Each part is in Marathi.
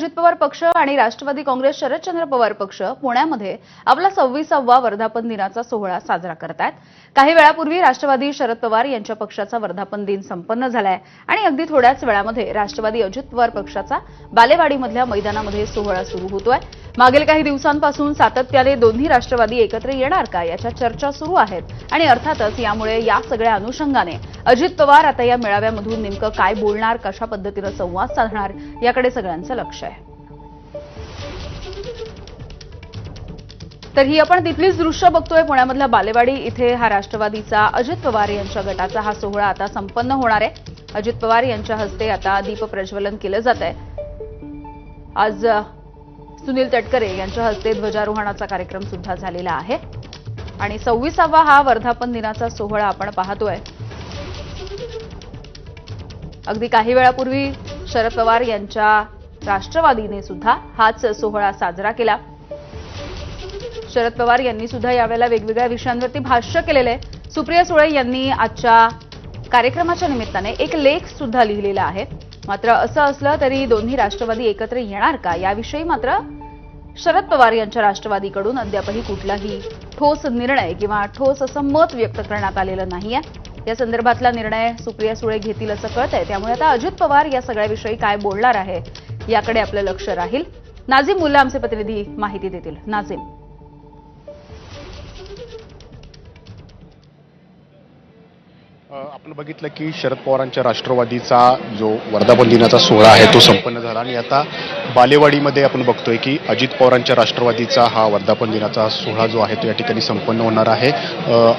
अजित पवार पक्ष आणि राष्ट्रवादी काँग्रेस शरदचंद्र पवार पक्ष पुण्यामध्ये आपला सव्वीसावा वर्धापन दिनाचा सोहळा साजरा करत आहेत. काही वेळापूर्वी राष्ट्रवादी शरद पवार यांच्या पक्षाचा वर्धापन दिन संपन्न झालाय आणि अगदी थोड्याच वेळामध्ये राष्ट्रवादी अजित पवार पक्षाचा बालेवाडीमधल्या मैदानामध्ये सोहळा सुरू होतोय. मागील काही दिवसांपासून सातत्याने दोन्ही राष्ट्रवादी एकत्र येणार का याच्या चर्चा सुरू आहेत आणि अर्थातच यामुळे या सगळ्या अनुषंगाने अजित पवार आता या मेळाव्यामधून नेमकं काय बोलणार कशा पद्धतीनं संवाद साधणार याकडे सगळ्यांचं लक्ष आहे. तर ही आपण तिथलीच दृश्य बघतोय. पुण्यामधल्या बालेवाडी इथे हा राष्ट्रवादीचा अजित पवार यांच्या गटाचा हा सोहळा आता संपन्न होणार आहे. अजित पवार यांच्या हस्ते आता दीप प्रज्वलन केलं जात आहे. आज सुनील तटकरे यांच्या हस्ते ध्वजारोहणाचा कार्यक्रम सुद्धा झालेला आहे. आणि सव्वीसावा हा वर्धापन दिनाचा सोहळा आपण पाहतोय. अगदी काही वेळापूर्वी शरद पवार यांच्या राष्ट्रवादीने सुद्धा हाच सोहळा साजरा केला. शरद पवार यांनी सुद्धा यावेळेला वेगवेगळ्या विषयांवरती भाष्य केलेलं आहे. सुप्रिया सुळे यांनी आजच्या कार्यक्रमाच्या निमित्ताने एक लेख सुद्धा लिहिलेला आहे. मात्र असं असलं तरी दोन्ही राष्ट्रवादी एकत्र येणार का? याविषयी मात्र शरद पवार यांच्या राष्ट्रवादीकडून अद्यापही कुठलाही ठोस निर्णय किंवा ठोस असं मत व्यक्त करण्यात आलेलं नाहीये. या संदर्भातला निर्णय सुप्रिया सुळे घेतील असं कळतंय. त्यामुळे आता अजित पवार या सगळ्याविषयी काय बोलणार आहे याकडे आपलं लक्ष राहील. नाझीम मुल्ला आमचे प्रतिनिधी माहिती देतील. नाझीम. आपण बघितलं की शरद पवारांच्या राष्ट्रवादीचा जो वर्धापन दिनाचा सोहळा आहे तो संपन्न झाला आणि आता बालेवाडीमध्ये आपण बघतोय की अजित पवारांच्या राष्ट्रवादीचा हा वर्धापन दिनाचा सोहळा जो आहे तो या ठिकाणी संपन्न होणार आहे.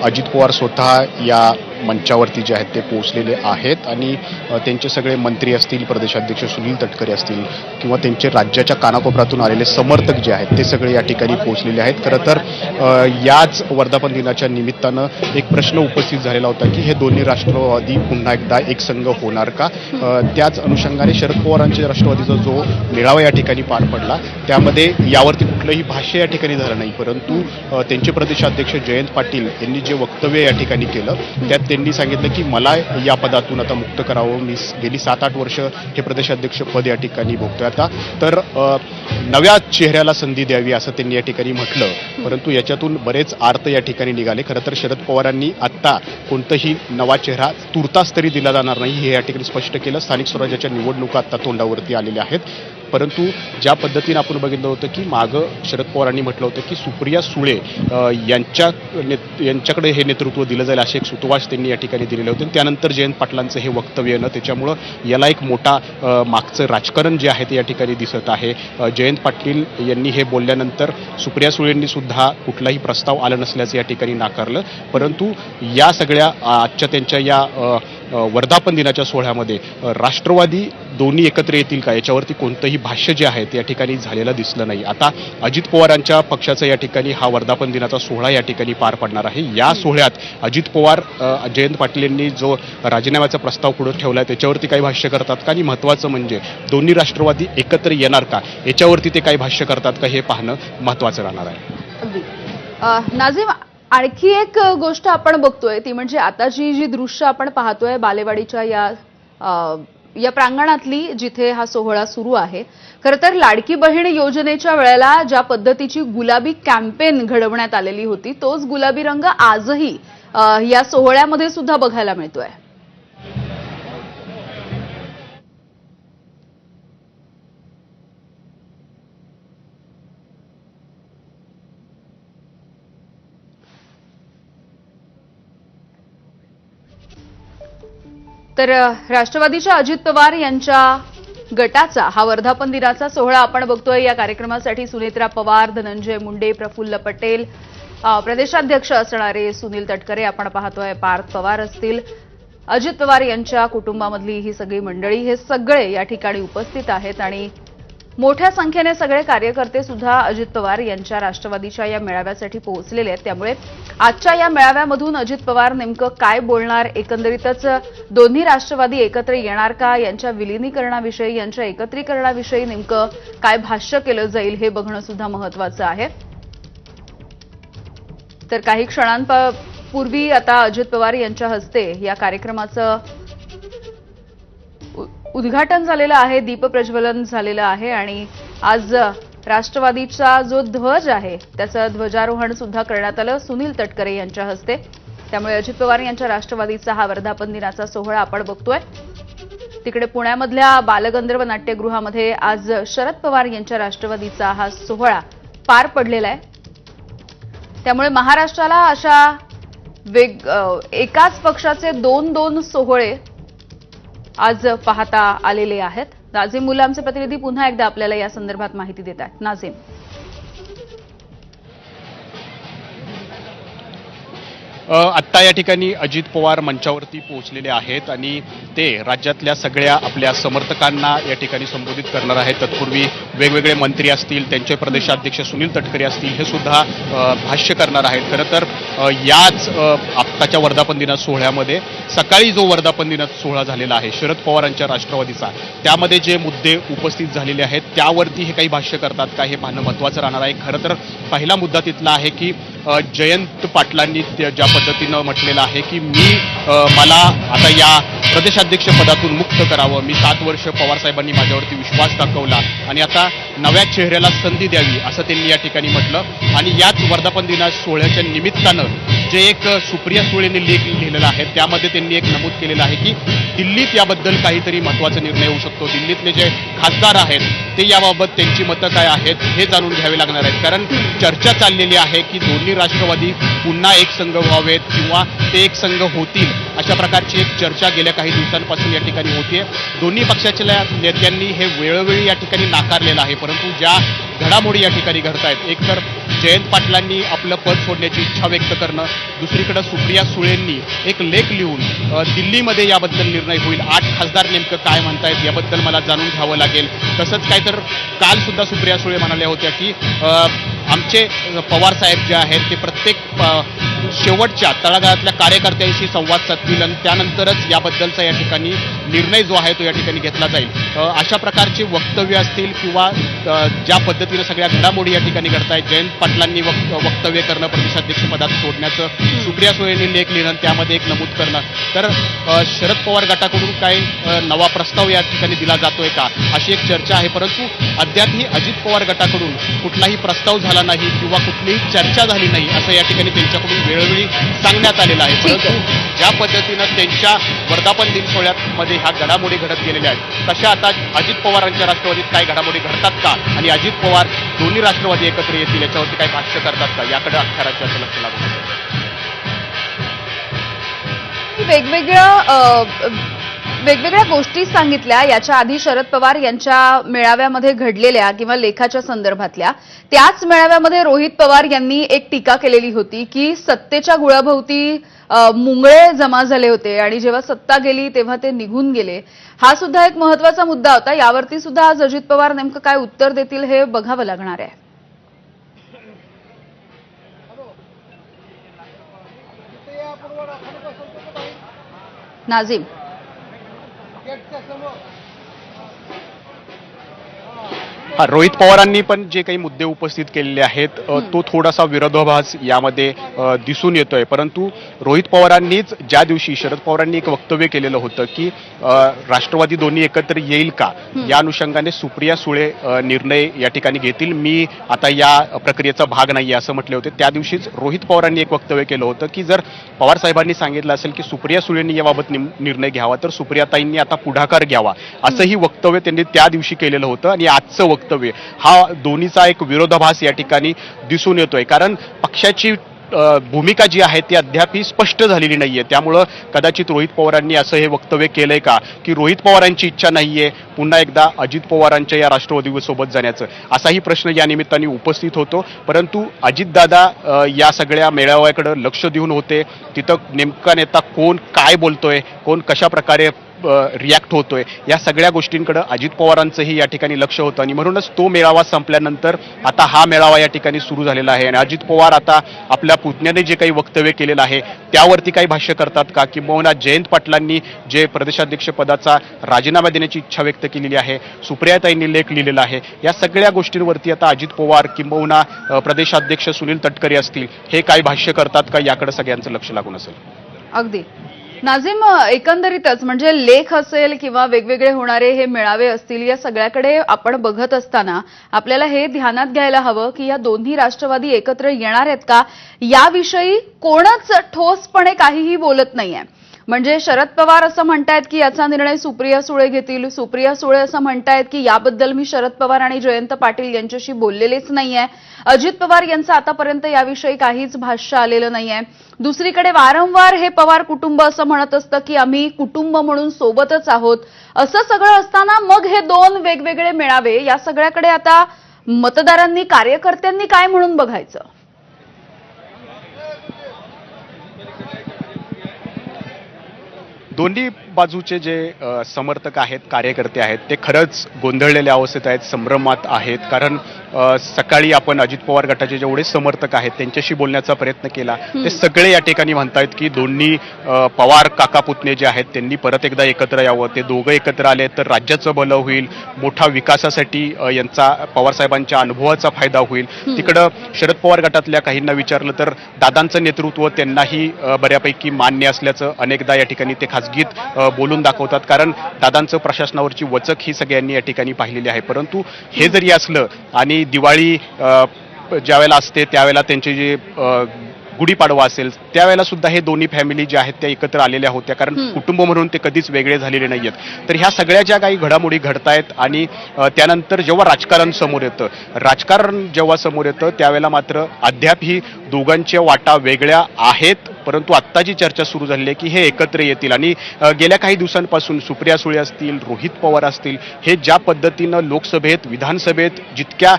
अजित पवार स्वतः या मंचावरती जे आहेत ते पोहोचलेले आहेत आणि त्यांचे सगळे मंत्री असतील प्रदेशाध्यक्ष सुनील तटकरे असतील किंवा त्यांचे राज्याच्या कानाकोपऱ्यातून आलेले समर्थक जे आहेत ते सगळे या ठिकाणी पोहोचलेले आहेत. खरं तर याच वर्धापन दिनाच्या निमित्तानं एक प्रश्न उपस्थित झालेला होता की हे दोन्ही राष्ट्रवादी पुन्हा एकदा एक संघ होणार का? त्याच अनुषंगाने शरद पवारांच्या राष्ट्रवादीचा जो मेळावा या ठिकाणी पार पडला त्यामध्ये यावरती कुठलंही भाष्य या ठिकाणी झालं नाही. परंतु त्यांचे प्रदेशाध्यक्ष जयंत पाटील यांनी जे वक्तव्य या ठिकाणी केलं त्यात त्यांनी सांगितलं की मला या पदातून आता मुक्त करावं. मी गेली सात आठ वर्ष हे प्रदेशाध्यक्ष पद या ठिकाणी भोगतोय आता. तर नव्या चेहऱ्याला संधी द्यावी असं त्यांनी या ठिकाणी म्हटलं. परंतु याच्यातून बरेच अर्थ या ठिकाणी निघाले. खरं तर शरद पवारांनी आत्ता कोणताही नवा चेहरा तुर्तास तरी दिला जाणार नाही हे या ठिकाणी स्पष्ट केलं. स्थानिक स्वराज्याच्या निवडणुका आत्ता तोंडावरती आलेल्या आहेत. परंतु ज्या पद्धतीनं आपण बघितलं होतं की मागं शरद पवारांनी म्हटलं होतं की सुप्रिया सुळे यांच्या नेत- यांच्याकडे हे नेतृत्व दिलं जाईल असे एक सुतवास त्यांनी या ठिकाणी दिलेले होते. त्यानंतर जयंत पाटलांचं हे वक्तव्य येणं त्याच्यामुळं याला एक मोठा मागचं राजकारण जे आहे ते या ठिकाणी दिसत आहे. जयंत पाटील यांनी हे बोलल्यानंतर सुप्रिया सुळेंनी सुद्धा कुठलाही प्रस्ताव आला नसल्याचं या ठिकाणी नाकारलं. परंतु या सगळ्या आजच्या त्यांच्या या वर्धापन दिनाच्या सोहळ्यामध्ये राष्ट्रवादी दोन्ही एकत्र येतील का? याच्यावरती कोणतंही भाष्य जे आहे ते या ठिकाणी झालेलं दिसलं नाही. आता अजित पवारांच्या पक्षाचा या ठिकाणी हा वर्धापन दिनाचा सोहळा या ठिकाणी पार पडणार आहे. या सोहळ्यात अजित पवार जयंत पाटील यांनी जो राजीनाम्याचा प्रस्ताव पुढे ठेवला त्याच्यावरती काही भाष्य करतात का? आणि महत्त्वाचं म्हणजे दोन्ही राष्ट्रवादी एकत्र येणार का? याच्यावरती ते काही भाष्य करतात का? हे पाहणं महत्त्वाचं राहणार आहे. अगदी. नाझीम आणखी एक गोष्ट आपण बघतोय ती म्हणजे आताची जी जी दृश्य आपण पाहतोय बालेवाडीच्या या या प्रांगणातली जिथे हा सोहळा सुरू आहे खरं तर लाडकी बहीण योजनेच्या वेळेला ज्या पद्धतीची गुलाबी कॅम्पेन घडवण्यात आलेली होती तोच गुलाबी रंग आजही या सोहळ्यामध्ये सुद्धा बघायला मिळतोय. तर राष्ट्रवादीच्या अजित पवार यांच्या गटाचा हा वर्धापन दिनाचा सोहळा आपण बघतोय. या कार्यक्रमासाठी सुनेत्रा पवार धनंजय मुंडे प्रफुल्ल पटेल प्रदेशाध्यक्ष असणारे सुनील तटकरे आपण पाहतोय. पार्थ पवार असतील. अजित पवार यांच्या कुटुंबामधली ही सगळी मंडळी हे सगळे या ठिकाणी उपस्थित आहेत आणि मोठ्या संख्येने सगळे कार्यकर्ते सुद्धा अजित पवार यांच्या राष्ट्रवादीच्या या मेळाव्यासाठी पोहोचलेले आहेत. त्यामुळे आजच्या या मेळाव्यामधून अजित पवार नेमकं काय बोलणार? एकंदरीतच दोन्ही राष्ट्रवादी एकत्र येणार का? यांच्या विलिनीकरणाविषयी यांच्या एकत्रीकरणाविषयी नेमकं काय भाष्य केलं जाईल हे बघणं सुद्धा महत्वाचं आहे. तर काही क्षणांपूर्वी आता अजित पवार यांच्या हस्ते या कार्यक्रमाचं उद्घाटन झालेलं आहे दीपप्रज्वलन झालेलं आहे आणि आज राष्ट्रवादीचा जो ध्वज आहे त्याचं ध्वजारोहण सुद्धा करण्यात आलं. सुनील तटकरे यांच्या हस्ते. त्यामुळे अजित पवार यांच्या राष्ट्रवादीचा हा वर्धापन दिनाचा सोहळा आपण बघतोय. तिकडे पुण्यामधल्या बालगंधर्व नाट्यगृहामध्ये आज शरद पवार यांच्या राष्ट्रवादीचा हा सोहळा पार पडलेला आहे. त्यामुळे महाराष्ट्राला अशा वेग एकाच पक्षाचे दोन दोन सोहळे आज पाहता आलेले आहेत. नाझीम मुलामचे प्रतिनिधी पुन्हा एकदा आपल्याला या संदर्भात माहिती देत आहेत. नाझीम. आत्ता या ठिकाणी अजित पवार मंचावरती पोहोचलेले आहेत आणि ते राज्यातल्या सगळ्या आपल्या समर्थकांना या ठिकाणी संबोधित करणार आहेत. तत्पूर्वी वेगवेगळे मंत्री असतील त्यांचे प्रदेशाध्यक्ष सुनील तटकरे असतील हे सुद्धा भाष्य करणार आहेत. खरं तर याच आत्ताच्या वर्धापन दिना सोहळ्यामध्ये सकाळी जो वर्धापन दिनाचा सोहळा झालेला आहे शरद पवारांच्या राष्ट्रवादीचा त्यामध्ये जे मुद्दे उपस्थित झालेले आहेत त्यावरती हे काही भाष्य करतात का हे पाहणं महत्त्वाचं राहणार आहे. खरं तर पहिला मुद्दा तिथला आहे की जयंत पाटलांनी त्या- ज्या पद्धतीनं म्हटलेलं आहे की मी मला आता या प्रदेशाध्यक्ष पदातून मुक्त करावं. मी सात वर्ष पवार साहेबांनी माझ्यावरती विश्वास दाखवला आणि आता नव्या चेहऱ्याला संधी द्यावी असं त्यांनी या ठिकाणी म्हटलं. आणि याच वर्धापन दिना सोहळ्याच्या निमित्तानं जे एक सुप्रिया सुळेंनी लेख लिहिलेला आहे त्यामध्ये त्यांनी एक नमूद केलेलं आहे की दिल्लीत याबद्दल काहीतरी महत्त्वाचा निर्णय होऊ शकतो. दिल्लीतले जे खासदार आहेत ते याबाबत त्यांची मतं काय आहेत हे जाणून घ्यावे लागणार आहेत. कारण चर्चा चाललेली आहे की दोन्ही राष्ट्रवादी पुन्हा एक संघ व्हावेत किंवा ते एक संघ होतील अशा प्रकारची एक चर्चा गेल्या काही दिवसांपासून या ठिकाणी होतीये. दोन्ही पक्षाच्या नेत्यांनी हे वेळोवेळी या ठिकाणी नाकारलेलं आहे परंतु ज्या घडामोडी या ठिकाणी घडत आहेत एकतर जयंत पाटलांनी आपलं पद सोडण्याची इच्छा व्यक्त करणं दुसरीकडं सुप्रिया सुळेंनी एक लेख लिहून दिल्लीमध्ये याबद्दल निर्णय होईल. आठ खासदार नेमकं काय म्हणतायत याबद्दल मला जाणून घ्यावं लागेल. तसंच काय तर काल सुद्धा सुप्रिया सुळे म्हणाल्या होत्या की आमचे पवार साहेब जे आहेत ते प्रत्येक शेवटच्या तळागाळातल्या कार्यकर्त्यांशी संवाद साधतील आणि त्यानंतरच याबद्दलचा या ठिकाणी निर्णय जो आहे तो या ठिकाणी घेतला जाईल. अशा प्रकारची वक्तव्य असतील किंवा ज्या पद्धतीनं सगळ्या घडामोडी या ठिकाणी घडतायत जयंत पाटलांनी वक वक्तव्य करणं प्रदेशाध्यक्षपदात सोडण्याचं सुप्रिया सुळेंनी लेख लिहिणं त्यामध्ये एक नमूद करणं. तर शरद पवार गटाकडून काही नवा प्रस्ताव या ठिकाणी दिला जातोय का? अशी एक चर्चा आहे परंतु अद्यापही अजित पवार गटाकडून कुठलाही प्रस्ताव झाला नाही किंवा कुठलीही चर्चा झाली नाही असं या ठिकाणी त्यांच्याकडून वेळोवेळी सांगण्यात आलेलं आहे. परंतु ज्या पद्धतीनं त्यांच्या वर्धापन दिन सोहळ्यामध्ये ह्या घडामोडी घडत गेलेल्या आहेत तशा आता अजित पवारांच्या राष्ट्रवादीत काय घडामोडी घडतात का? आणि अजित पवार दोन्ही राष्ट्रवादी एकत्र येतील याच्यावरती काही भाष्य करतात का? याकडे अख्ख्या राज्याचं लक्ष लागू. वेगवेगळ्या वेगवेगळ्या गोष्टी सांगितल्या. याच्या आधी शरद पवार यांच्या मेळाव्यामध्ये घडलेल्या किंवा लेखाच्या संदर्भातल्या. त्याच मेळाव्यामध्ये रोहित पवार यांनी एक टीका केलेली होती की सत्तेच्या गुळाभोवती मुंगळे जमा झाले होते आणि जेव्हा सत्ता गेली तेव्हा ते निघून गेले. हा सुद्धा एक महत्त्वाचा मुद्दा होता. यावरती सुद्धा आज अजित पवार नेमकं काय उत्तर देतील हे बघावं लागणार आहे. नाझीम. お疲れ हा रोहित पवारांनी पण जे काही मुद्दे उपस्थित केलेले आहेत तो थोडासा विरोधाभास यामध्ये दिसून येतोय. परंतु रोहित पवारांनीच ज्या दिवशी शरद पवारांनी एक वक्तव्य केलेलं होतं की राष्ट्रवादी दोन्ही एकत्र येईल का या अनुषंगाने सुप्रिया सुळे निर्णय या ठिकाणी घेतील. मी आता या प्रक्रियेचा भाग नाही असं म्हटले होते. त्या दिवशीच रोहित पवारांनी एक वक्तव्य केलं होतं की जर पवार साहेबांनी सांगितलं असेल की सुप्रिया सुळेंनी याबाबत निर्णय घ्यावा तर सुप्रियाताईंनी आता पुढाकार घ्यावा असंही वक्तव्य त्यांनी त्या दिवशी केलेलं होतं. आणि आजचं वक्तव्य वक्तव्य हा दोन्हीचा एक विरोधाभास या ठिकाणी दिसून येतोय. कारण पक्षाची भूमिका जी आहे ती अद्यापही स्पष्ट झालेली नाहीये. त्यामुळं कदाचित रोहित पवारांनी असं हे वक्तव्य केलंय का? की रोहित पवारांची इच्छा नाहीये पुन्हा एकदा अजित पवारांच्या या राष्ट्रवादीसोबत जाण्याचं. असाही प्रश्न या निमित्ताने उपस्थित होतो. परंतु अजितदादा या सगळ्या मेळाव्याकडं लक्ष देऊन होते. तिथं नेमका नेता कोण काय बोलतोय कोण कशा प्रकारे रिॲक्ट होतोय. या सगळ्या गोष्टींकडं अजित पवारांचंही या ठिकाणी लक्ष होतं. आणि म्हणूनच तो मेळावा संपल्यानंतर आता हा मेळावा या ठिकाणी सुरू झालेला आहे. आणि अजित पवार आता आपल्या पुतण्याने जे काही वक्तव्य केलेलं आहे त्यावरती काही भाष्य करतात का? किंबहुना जयंत पाटलांनी जे प्रदेशाध्यक्ष पदाचा राजीनामा देण्याची इच्छा व्यक्त केलेली आहे सुप्रियाताईंनी लेख लिहिलेला आहे या सगळ्या गोष्टींवरती आता अजित पवार किंबहुना प्रदेशाध्यक्ष सुनील तटकरे असतील हे काय भाष्य करतात का? याकडे सगळ्यांचं लक्ष लागून असेल. अगदी. नाझिम एकंदरीतच म्हणजे लेख असेल किंवा वेगवेगळे होणारे हे मेळावे असतील या सगळ्याकडे आपण बघत असताना आपल्याला हे ध्यानात घ्यायला हवं की या दोन्ही राष्ट्रवादी एकत्र येणार आहेत का? याविषयी कोणच ठोसपणे काहीही बोलत नाहीये. म्हणजे शरद पवार असं म्हणतायत की याचा निर्णय सुप्रिया सुळे घेतील. सुप्रिया सुळे असं म्हणतायत की याबद्दल मी शरद पवार आणि जयंत पाटील यांच्याशी बोललेलेच नाहीये. अजित पवार यांचं आतापर्यंत याविषयी काहीच भाष्य आलेलं नाहीये. दुसरीकडे वारंवार हे पवार कुटुंब असं म्हणत असतं की आम्ही कुटुंब म्हणून सोबतच आहोत. असं सगळं असताना मग हे दोन वेगवेगळे मेळावे या सगळ्याकडे आता मतदारांनी कार्यकर्त्यांनी काय म्हणून बघायचं? दोन्ही बाजूचे जे समर्थक आहेत कार्यकर्ते आहेत ते खरंच गोंधळलेल्या अवस्थेत आहेत संभ्रमात आहेत. कारण सकाळी आपण अजित पवार गटाचे जेवढे समर्थक आहेत त्यांच्याशी बोलण्याचा प्रयत्न केला ते सगळे या ठिकाणी म्हणतायत की दोन्ही पवार काका पुतणे जे आहेत त्यांनी परत एकदा एकत्र यावं. ते दोघं एकत्र आले तर राज्याचं भलं होईल मोठा विकासासाठी यांचा पवार साहेबांच्या अनुभवाचा फायदा होईल. तिकडं शरद पवार गटातल्या काहींना विचारलं तर दादांचं नेतृत्व त्यांनाही बऱ्यापैकी मान्य असल्याचं अनेकदा या ठिकाणी ते खासगीत बोलून दाखवतात. कारण दादांचं प्रशासनावरची वचक ही सगळ्यांनी या ठिकाणी पाहिलेली आहे. परंतु हे जरी असलं आणि दिवाळी ज्यावेळेला असते त्यावेळेला त्यांचे जे गुढीपाडवा असेल त्यावेळेला सुद्धा हे दोन्ही फॅमिली ज्या आहेत त्या एकत्र आलेल्या होत्या. कारण. कुटुंब म्हणून ते कधीच वेगळे झालेले नाहीयेत. तर ह्या सगळ्या ज्या काही घडामोडी घडतायत आणि त्यानंतर जेव्हा राजकारण समोर येतं राजकारण जेव्हा समोर येतं त्यावेळेला मात्र अद्याप ही दोघांच्या वाटा वेगळ्या आहेत. परंतु आत्ता जी चर्चा सुरू झाली आहे की हे एकत्र येतील. आणि गेल्या काही दिवसांपासून सुप्रिया सुळे असतील रोहित पवार असतील हे ज्या पद्धतीनं लोकसभेत विधानसभेत जितक्या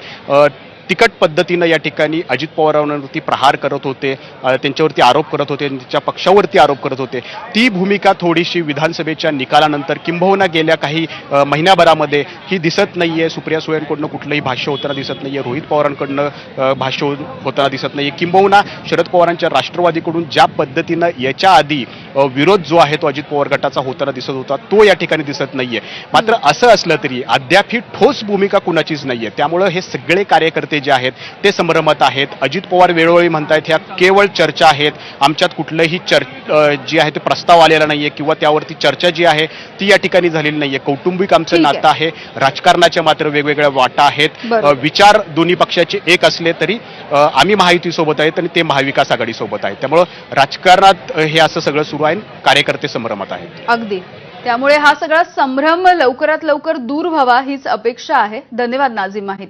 तिकट पद्धतीनं या ठिकाणी अजित पवारांवरती प्रहार करत होते त्यांच्यावरती आरोप करत होते त्यांच्या पक्षावरती आरोप करत होते. ती भूमिका थोडीशी विधानसभेच्या निकालानंतर किंबहुना गेल्या काही महिन्याभरामध्ये ही दिसत नाही आहे सुप्रिया सुळेंकडनं कुठलंही भाष्य होताना दिसत नाही आहे रोहित पवारांकडनं भाष्य हो-, होताना दिसत नाही आहे किंबहुना शरद पवारांच्या राष्ट्रवादीकडून ज्या पद्धतीनं याच्या आधी विरोध जो आहे तो अजित पवार गटाचा होताना दिसत होता तो या ठिकाणी दिसत नाहीये. मात्र असं असलं तरी अद्याप ही ठोस भूमिका कुणाचीच नाहीये. त्यामुळं हे सगळे कार्यकर्ते जे आहेत ते संभ्रमत आहेत. अजित पवार वेळोवेळी म्हणतायत ह्या केवळ चर्चा आहेत. आमच्यात कुठलंही चर जी आहे ते प्रस्ताव आलेला नाहीये किंवा त्यावरती चर्चा जी आहे ती या ठिकाणी झालेली नाहीये. कौटुंबिक आमचं. नातं आहे. राजकारणाच्या मात्र वेगवेगळ्या वाटा आहेत. विचार दोन्ही पक्षाचे एक असले तरी आम्ही महायुतीसोबत आहेत आणि ते महाविकास आघाडीसोबत आहेत. त्यामुळं राजकारणात हे असं सगळं सुरू आहे कार्यकर्ते संभ्रमात आहेत. अगदी. त्यामुळे हा सगळा संभ्रम लवकरात लवकर दूर व्हावा हीच अपेक्षा आहे. धन्यवाद नाझीम माहिती.